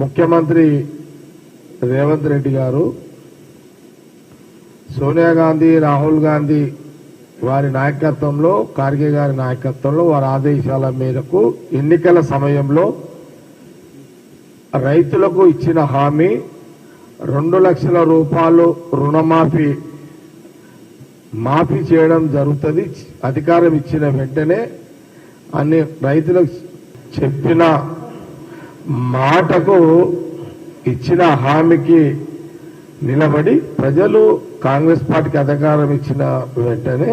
ముఖ్యమంత్రి రేవంత్ రెడ్డి గారు సోనియా గాంధీ రాహుల్ గాంధీ వారి నాయకత్వంలో ఖార్గే గారి నాయకత్వంలో వారి ఆదేశాల మేరకు ఎన్నికల సమయంలో రైతులకు ఇచ్చిన హామీ రెండు లక్షల రూపాయలు రుణమాఫీ మాఫీ చేయడం జరుగుతుంది. అధికారం ఇచ్చిన వెంటనే అన్ని రైతులకు చెప్పిన మాటకు ఇచ్చిన హామీకి నిలబడి ప్రజలు కాంగ్రెస్ పార్టీకి అధికారం ఇచ్చిన వెంటనే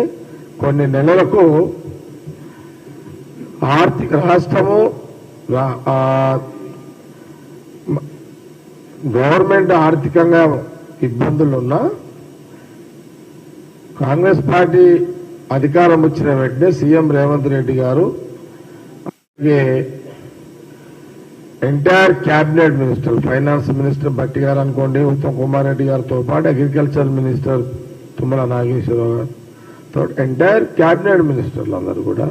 కొన్ని నెలలకు ఆర్థిక రాష్ట్రము ఆ, గవర్నమెంట్ ఆర్థికంగా ఇబ్బందులున్నా కాంగ్రెస్ పార్టీ అధికారం వచ్చిన వెంటనే సీఎం రేవంత్ రెడ్డి గారు అలాగే entire cabinet minister finance minister Bhatti గారు అనుకోండి ఉత్తమ్ కుమార్ రెడ్డి గారితో పాటు అగ్రికల్చర్ మినిస్టర్ తుమ్మల నాగేశ్వరరావు గారు. ఎంటైర్ క్యాబినెట్ మినిస్టర్లు అందరూ కూడా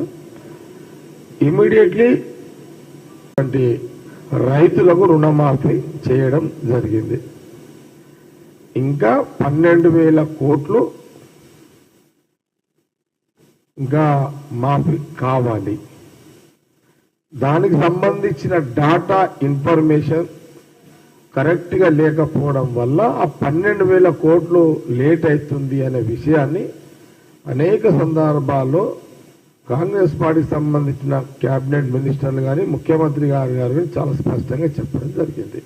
ఇమీడియట్లీ రైతులకు రుణమాఫీ చేయడం జరిగింది. ఇంకా పన్నెండు వేల కోట్లు ఇంకా మాఫీ కావాలి. దానికి సంబంధించిన డాటా ఇన్ఫర్మేషన్ కరెక్ట్గా లేకపోవడం వల్ల ఆ పన్నెండు వేల కోట్లు లేట్ అవుతుంది అనే విషయాన్ని అనేక సందర్భాల్లో కాంగ్రెస్ పార్టీకి సంబంధించిన క్యాబినెట్ మినిస్టర్లు కానీ ముఖ్యమంత్రి గారు గారు కానీ చాలా స్పష్టంగా చెప్పడం జరిగింది.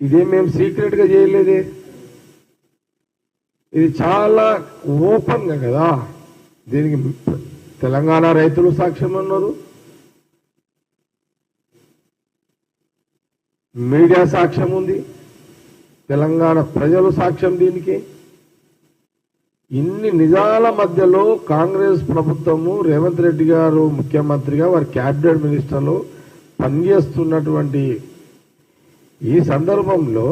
ఇదే మేము సీక్రెట్గా చేయలేదే. ఇది చాలా ఓపెన్గా కదా. దీనికి తెలంగాణ రైతులు సాక్ష్యం ఉన్నారు మీడియా సాక్ష్యం ఉంది. తెలంగాణ ప్రజలు సాక్ష్యం దీనికి. ఇన్ని నిజాల మధ్యలో కాంగ్రెస్ ప్రభుత్వము రేవంత్ రెడ్డి గారు ముఖ్యమంత్రిగా వారి క్యాబినెట్ మినిస్టర్లు పనిచేస్తున్నటువంటి ఈ సందర్భంలో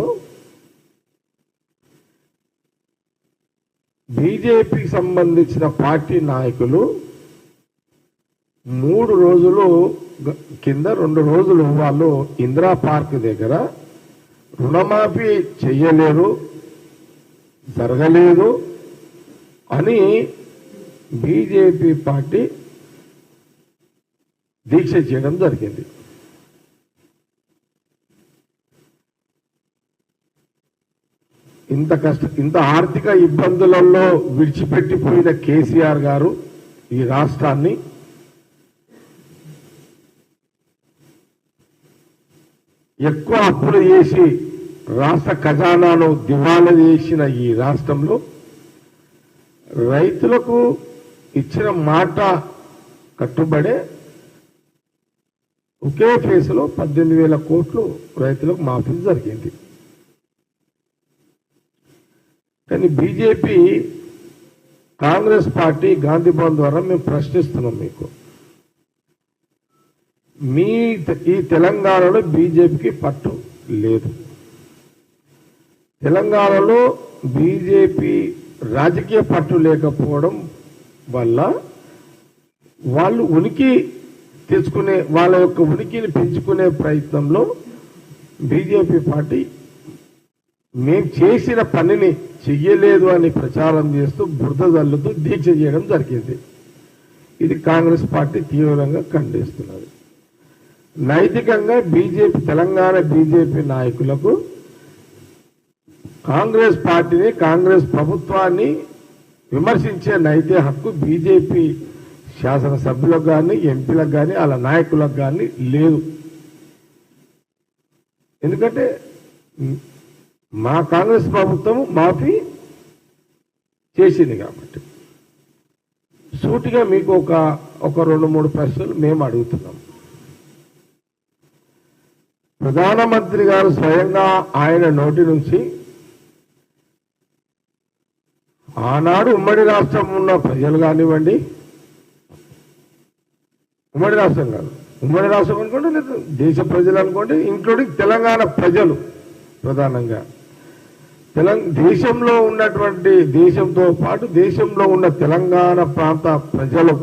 బీజేపీకి సంబంధించిన పార్టీ నాయకులు మూడు రోజులు కింద రెండు రోజులు వాళ్ళు ఇందిరా పార్క్ దగ్గర రుణమాఫీ చెయ్యలేరు జరగలేదు అని బీజేపీ పార్టీ దీక్ష చేయడం జరిగింది. ఇంత కష్ట ఇంత ఆర్థిక ఇబ్బందులలో విడిచిపెట్టిపోయిన కేసీఆర్ గారు ఈ రాష్ట్రాన్ని ఎక్కువ అప్పులు చేసి రాష్ట్ర ఖజానాలో దివాలా చేసిన ఈ రాష్ట్రంలో రైతులకు ఇచ్చిన మాట కట్టుబడే ఒకే కేసులో పద్దెనిమిది వేల కోట్లు రైతులకు మాఫీ జరిగింది. కానీ బీజేపీ కాంగ్రెస్ పార్టీ గాంధీ భవన్ ద్వారా మేము ప్రశ్నిస్తున్నాం మీకు. మీ ఈ తెలంగాణలో బీజేపీకి పట్టు లేదు. తెలంగాణలో బీజేపీ రాజకీయ పట్టు లేకపోవడం వల్ల వాళ్ళు ఉనికి తెచ్చుకునే వాళ్ళ యొక్క ఉనికిని పెంచుకునే ప్రయత్నంలో బీజేపీ పార్టీ మేము చేసిన పనిని చెయ్యలేదు అని ప్రచారం చేస్తూ బురద జల్లుతూ దీక్ష చేయడం జరిగింది. ఇది కాంగ్రెస్ పార్టీ తీవ్రంగా ఖండిస్తున్నది. నైతికంగా బీజేపీ తెలంగాణ బీజేపీ నాయకులకు కాంగ్రెస్ పార్టీని కాంగ్రెస్ ప్రభుత్వాన్ని విమర్శించే నైతిక హక్కు బీజేపీ శాసనసభ్యులకు కానీ ఎంపీలకు కానీ వాళ్ళ నాయకులకు కానీ లేదు. ఎందుకంటే మా కాంగ్రెస్ ప్రభుత్వం మాఫీ చేసింది కాబట్టి. సూటిగా మీకు ఒక ఒక రెండు మూడు ప్రశ్నలు మేము అడుగుతున్నాం. ప్రధానమంత్రి గారు స్వయంగా ఆయన నోటి నుంచి ఆనాడు ఉమ్మడి రాష్ట్రం ఉన్న ప్రజలు కానివ్వండి ఉమ్మడి రాష్ట్రం కాదు ఉమ్మడి రాష్ట్రం అనుకోండి లేదు దేశ ప్రజలు అనుకోండి ఇంక్లూడింగ్ తెలంగాణ ప్రజలు ప్రధానంగా. తెలంగ దేశంలో ఉన్నటువంటి దేశంతో పాటు దేశంలో ఉన్న తెలంగాణ ప్రాంత ప్రజలు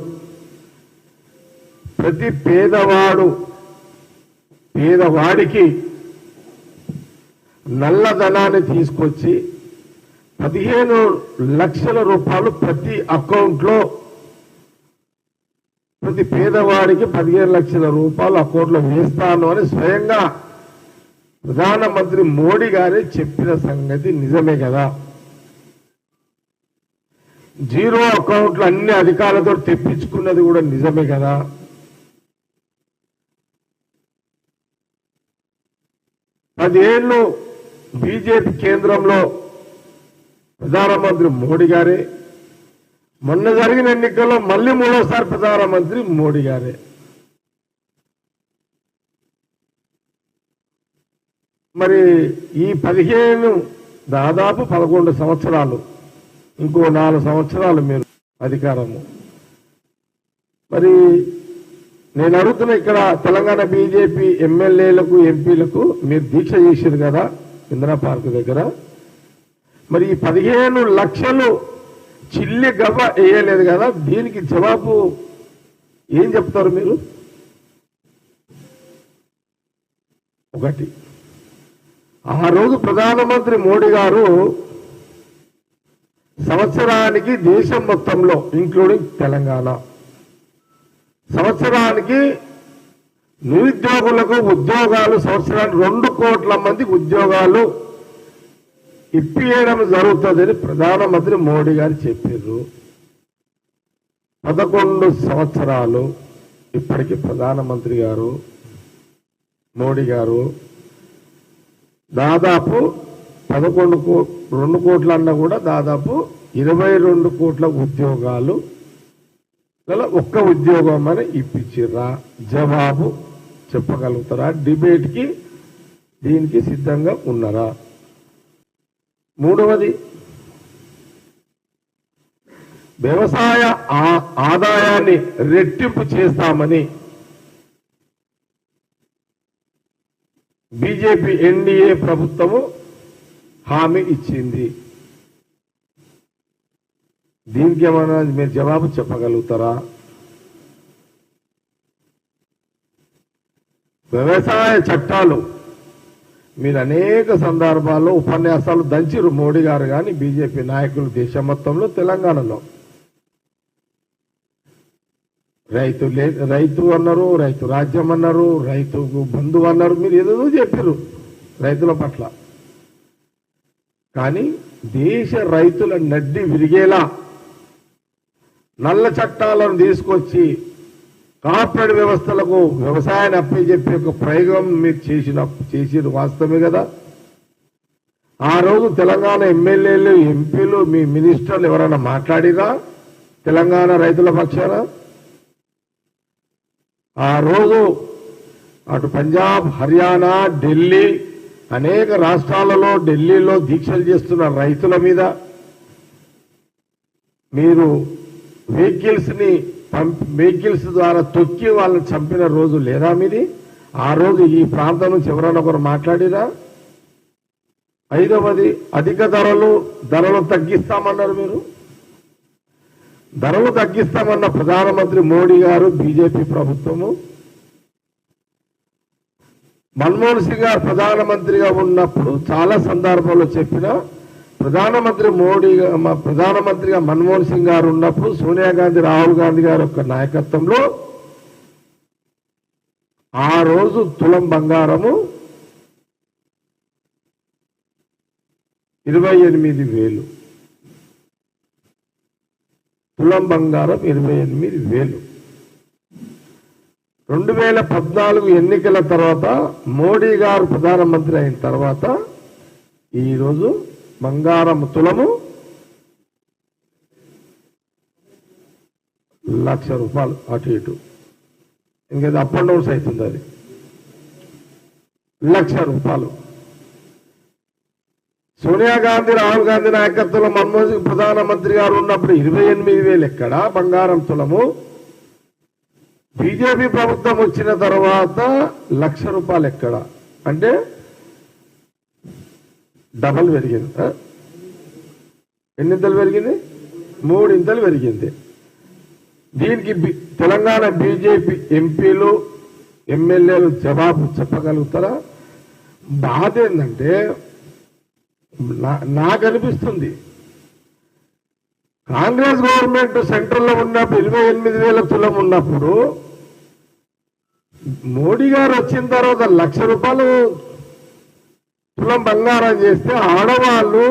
ప్రతి పేదవాడు పేదవాడికి నల్లధనాన్ని తీసుకొచ్చి పదిహేను లక్షల రూపాయలు ప్రతి అకౌంట్లో ప్రతి పేదవాడికి పదిహేను లక్షల రూపాయలు అకౌంట్లో వేస్తాను అని స్వయంగా ప్రధానమంత్రి మోడీ గారే చెప్పిన సంగతి నిజమే కదా. జీరో అకౌంట్లు అన్ని అధికారులతో తెప్పించుకున్నది కూడా నిజమే కదా. పదేళ్ళు బీజేపీ కేంద్రంలో ప్రధానమంత్రి మోడీ గారే. మొన్న జరిగిన ఎన్నికల్లో మళ్ళీ మూడోసారి ప్రధానమంత్రి మోడీ గారే. మరి ఈ పదిహేను దాదాపు పదకొండు సంవత్సరాలు ఇంకో నాలుగు సంవత్సరాలు మీరు అధికారము. మరి నేను అడుగుతున్న ఇక్కడ తెలంగాణ బీజేపీ ఎమ్మెల్యేలకు ఎంపీలకు మీరు దీక్ష చేశారు కదా ఇందిరా పార్క్ దగ్గర. మరి ఈ పదిహేను లక్షలు చిల్లి గవ్వ వేయలేదు కదా దీనికి జవాబు ఏం చెప్తారు మీరు? ఒకటి. ఆ రోజు ప్రధానమంత్రి మోడీ గారు సంవత్సరానికి దేశం మొత్తంలో ఇంక్లూడింగ్ తెలంగాణ సంవత్సరానికి నిరుద్యోగులకు ఉద్యోగాలు సంవత్సరానికి రెండు కోట్ల మందికి ఉద్యోగాలు ఇప్పియడం జరుగుతుందని ప్రధానమంత్రి మోడీ గారు చెప్పారు. పదకొండు సంవత్సరాలు ఇప్పటికి ప్రధానమంత్రి గారు మోడీ గారు దాదాపు పదకొండు కో రెండు కోట్లన్నా కూడా దాదాపు ఇరవై రెండు కోట్ల ఉద్యోగాలు ఒక్క ఉద్యోగం అని ఇప్పించిర్రా జవాబు చెప్పగలుగుతారా? డిబేట్కి దీనికి సిద్ధంగా ఉన్నారా? మూడవది వ్యవసాయ ఆదాయాన్ని రెట్టింపు చేస్తామని బీజేపీ ఎన్డీఏ ప్రభుత్వము హామీ ఇచ్చింది. దీనికి ఏమైనా మీరు జవాబు చెప్పగలుగుతారా? వ్యవసాయ చట్టాలు. మీరు అనేక సందర్భాల్లో ఉపన్యాసాలు దంచిరు మోడీ గారు కానీ బీజేపీ నాయకులు దేశం మొత్తంలో తెలంగాణలో. రైతు లే రైతు అన్నారు రైతు రాజ్యం అన్నారు రైతు బంధువు అన్నారు మీరు ఏదేదో చెప్పారు రైతుల పట్ల. కానీ దేశ రైతుల నడ్డి విరిగేలా నల్ల చట్టాలను తీసుకొచ్చి కార్పొరేట్ వ్యవస్థలకు వ్యవసాయాన్ని అప్పచెప్పే ఒక ప్రయోగం మీరు చేసిన చేసిన వాస్తవమే కదా? ఆ రోజు తెలంగాణ ఎమ్మెల్యేలు ఎంపీలు మీ మినిస్టర్లు ఎవరైనా మాట్లాడినా తెలంగాణ రైతుల పక్షాన? ఆ రోజు అటు పంజాబ్ హర్యానా ఢిల్లీ అనేక రాష్ట్రాలలో ఢిల్లీలో దీక్షలు చేస్తున్న రైతుల మీద మీరు వెహికల్స్ని వెహికల్స్ ద్వారా తొక్కి వాళ్ళని చంపిన రోజు లేదా మీది? ఆ రోజు ఈ ప్రాంతం నుంచి ఎవరైనా ఒకరు మాట్లాడిరా? ఐదవది అధిక ధరలు ధరలు తగ్గిస్తామన్నారు మీరు. ధరలు తగ్గిస్తామన్న ప్రధానమంత్రి మోడీ గారు బీజేపీ ప్రభుత్వము. మన్మోహన్ సింగ్ గారు ప్రధానమంత్రిగా ఉన్నప్పుడు చాలా సందర్భాల్లో చెప్పిన ప్రధానమంత్రి మోడీ మా ప్రధానమంత్రిగా మన్మోహన్ సింగ్ గారు ఉన్నప్పుడు సోనియా గాంధీ రాహుల్ గాంధీ గారి యొక్క నాయకత్వంలో ఆ రోజు తులం బంగారము ఇరవై ఎనిమిది వేలు. తులం బంగారం ఇరవై ఎనిమిది వేలు. రెండు వేల పద్నాలుగు ఎన్నికల తర్వాత మోడీ గారు ప్రధానమంత్రి అయిన తర్వాత ఈరోజు బంగారం తులము లక్ష రూపాయలు అటు ఇటు. ఇంకేదో అప్ అండ్ డౌన్స్ అవుతుంది అది. లక్ష రూపాయలు. సోనియా గాంధీ రాహుల్ గాంధీ నాయకత్వంలో మన్మోహన్ సింగ్ ప్రధానమంత్రి గారు ఉన్నప్పుడు ఇరవై ఎనిమిది వేలు ఎక్కడ? బంగారం తులము. బీజేపీ ప్రభుత్వం వచ్చిన తర్వాత లక్ష రూపాయలు ఎక్కడ? అంటే డబల్ పెరిగింది. ఎన్నింతలు పెరిగింది? మూడింతలు పెరిగింది. దీనికి బి- తెలంగాణ బీజేపీ ఎంపీలు ఎమ్మెల్యేలు జవాబు చెప్పగలుగుతారా? బాధ ఏంటంటే నా- నాకు అనిపిస్తుంది. కాంగ్రెస్ గవర్నమెంట్ సెంట్రల్లో ఉన్నప్పుడు ఇరవై ఎనిమిది వేల తులం ఉన్నప్పుడు మోడీ గారు వచ్చిన తర్వాత లక్ష రూపాయలు కులం బంగారం చేస్తే ఆడవాళ్ళు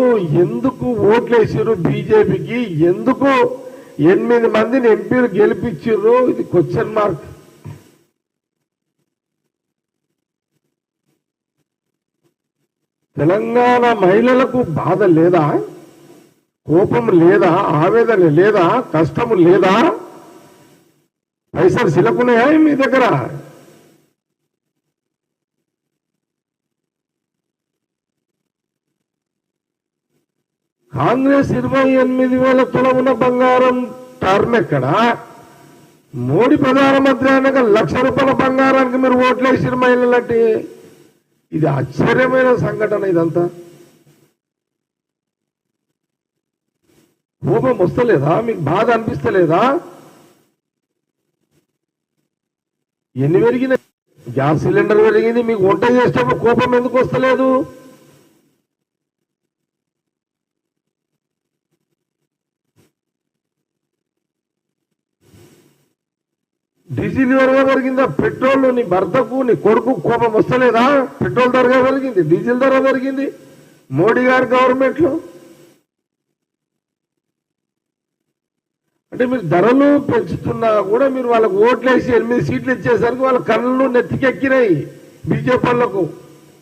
ఎందుకు ఓట్లేసారు బీజేపీకి? ఎందుకు ఎనిమిది మందిని ఎంపీలు గెలిపించారు ఇది క్వశ్చన్ మార్క్ తెలంగాణ మహిళలకు బాధ లేదా? కోపం లేదా? ఆవేదన లేదా? కష్టము లేదా? పైసలు సిలకున్నాయా మీ దగ్గర? కాంగ్రెస్ ఇరవై ఎనిమిది వేల తులమున బంగారం టర్మ్ ఎక్కడ? మోడీ ప్రధానమంత్రి అయినాక లక్ష రూపాయల బంగారానికి మీరు ఓట్లేసిన మహిళలంటే. ఇది ఆశ్చర్యమైన సంఘటన ఇదంతా. కోపం వస్తలేదా? మీకు బాధ అనిపిస్తలేదా? ఎన్ని పెరిగిన గ్యాస్ సిలిండర్ పెరిగింది మీకు వంట చేసేటప్పుడు కోపం ఎందుకు వస్తలేదు? డీజిల్ ధరగా పెరిగిందా పెట్రోల్ నీ భర్తకు నీ కొడుకు కోపం వస్తలేదా? పెట్రోల్ ధరగా పెరిగింది డీజిల్ ధర పెరిగింది. మోడీ గారి గవర్నమెంట్లో అంటే మీరు ధరలు పెంచుతున్నా కూడా మీరు వాళ్ళకు ఓట్లేసి ఎనిమిది సీట్లు ఇచ్చేసరికి వాళ్ళ కళ్ళు నెత్తికెక్కినాయి బీజేపీ వాళ్ళకు.